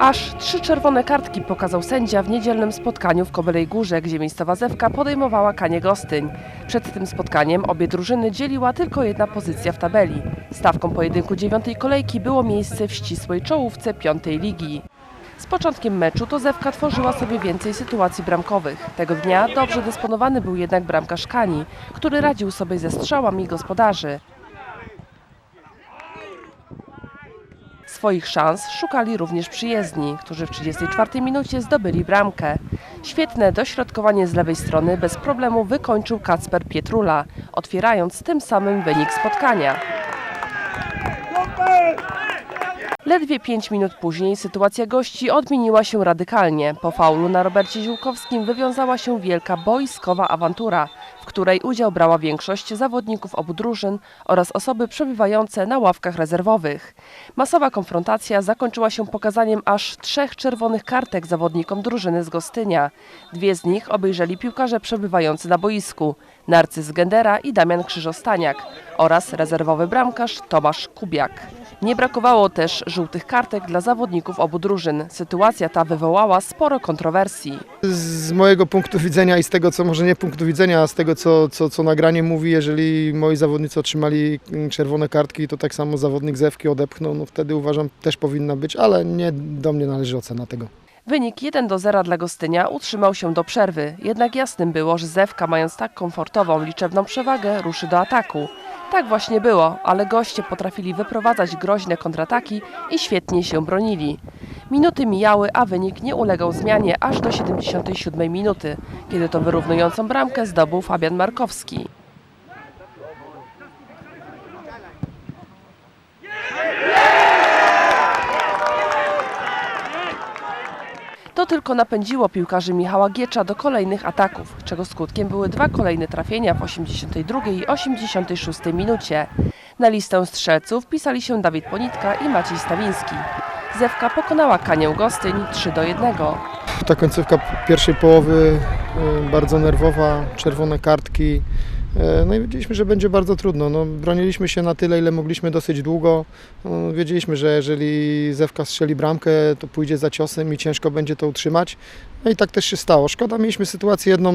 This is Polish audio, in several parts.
Aż trzy czerwone kartki pokazał sędzia w niedzielnym spotkaniu w Kobylej Górze, gdzie miejscowa Zewka podejmowała Kanie Gostyń. Przed tym spotkaniem obie drużyny dzieliła tylko jedna pozycja w tabeli. Stawką pojedynku dziewiątej kolejki było miejsce w ścisłej czołówce piątej ligi. Z początkiem meczu to Zewka tworzyła sobie więcej sytuacji bramkowych. Tego dnia dobrze dysponowany był jednak bramkarz Kani, który radził sobie ze strzałami gospodarzy. Swoich szans szukali również przyjezdni, którzy w 34 minucie zdobyli bramkę. Świetne dośrodkowanie z lewej strony bez problemu wykończył Kacper Pietrula, otwierając tym samym wynik spotkania. Ledwie 5 minut później sytuacja gości odmieniła się radykalnie. Po faulu na Robercie Ziółkowskim wywiązała się wielka boiskowa awantura, której udział brała większość zawodników obu drużyn oraz osoby przebywające na ławkach rezerwowych. Masowa konfrontacja zakończyła się pokazaniem aż trzech czerwonych kartek zawodnikom drużyny z Gostynia. Dwie z nich obejrzeli piłkarze przebywający na boisku, Narcyz Gendera i Damian Krzyżostaniak oraz rezerwowy bramkarz Tomasz Kubiak. Nie brakowało też żółtych kartek dla zawodników obu drużyn. Sytuacja ta wywołała sporo kontrowersji. Z mojego punktu widzenia i z tego, co może nie punktu widzenia, a z tego, co, co, co nagranie mówi, jeżeli moi zawodnicy otrzymali czerwone kartki, to tak samo zawodnik Zewki odepchnął, no wtedy uważam też powinna być, ale nie do mnie należy ocena tego. Wynik 1 do 0 dla Gostynia utrzymał się do przerwy. Jednak jasnym było, że Zewka mając tak komfortową liczebną przewagę ruszy do ataku. Tak właśnie było, ale goście potrafili wyprowadzać groźne kontrataki i świetnie się bronili. Minuty mijały, a wynik nie ulegał zmianie aż do 77 minuty, kiedy to wyrównującą bramkę zdobył Fabian Markowski. Tylko napędziło piłkarzy Michała Giecza do kolejnych ataków, czego skutkiem były dwa kolejne trafienia w 82 i 86 minucie. Na listę strzelców wpisali się Dawid Ponitka i Maciej Stawiński. Zewka pokonała Kanię Gostyń 3 do 1. Ta końcówka pierwszej połowy e, bardzo nerwowa, czerwone kartki. E, No i wiedzieliśmy, że będzie bardzo trudno. No, broniliśmy się na tyle, ile mogliśmy dosyć długo. No, wiedzieliśmy, że jeżeli Zewka strzeli bramkę, to pójdzie za ciosem i ciężko będzie to utrzymać. No i tak też się stało. Szkoda, mieliśmy sytuację jedną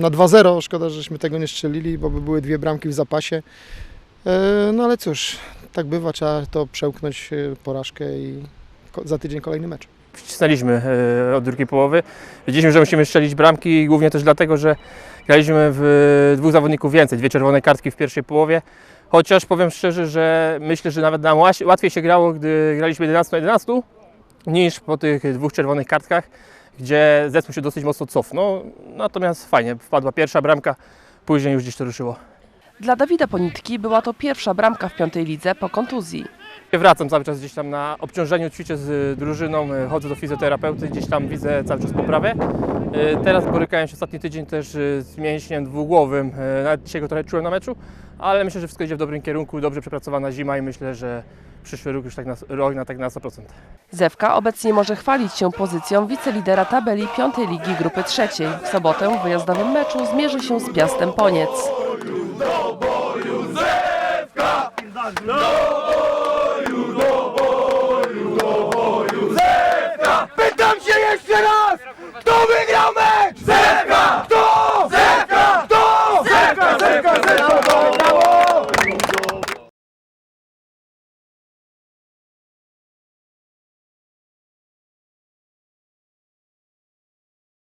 na 2-0. Szkoda, żeśmy tego nie strzelili, bo by były dwie bramki w zapasie. E, No ale cóż, tak bywa, trzeba to przełknąć e, porażkę i za tydzień kolejny mecz. Wcisnęliśmy e, od drugiej połowy. Wiedzieliśmy, że musimy strzelić bramki, głównie też dlatego, że graliśmy w dwóch zawodników więcej, dwie czerwone kartki w pierwszej połowie. Chociaż powiem szczerze, że myślę, że nawet nam łatwiej się grało, gdy graliśmy 11 na 11 niż po tych dwóch czerwonych kartkach, gdzie zespół się dosyć mocno cofnął. Natomiast fajnie, wpadła pierwsza bramka, później już gdzieś to ruszyło. Dla Dawida Ponitki była to pierwsza bramka w piątej lidze po kontuzji. Wracam cały czas gdzieś tam na obciążeniu, ćwiczę z drużyną, e, chodzę do fizjoterapeuty, gdzieś tam widzę cały czas poprawę. E, Teraz borykałem się ostatni tydzień też z mięśniem dwugłowym, nawet dzisiaj go trochę czułem na meczu, ale myślę, że wszystko idzie w dobrym kierunku, dobrze przepracowana zima i myślę, że przyszły rok już tak na, rok na tak na 100%. Zewka obecnie może chwalić się pozycją wicelidera tabeli piątej ligi grupy trzeciej. W sobotę w wyjazdowym meczu zmierzy się z Piastem Poniec. No!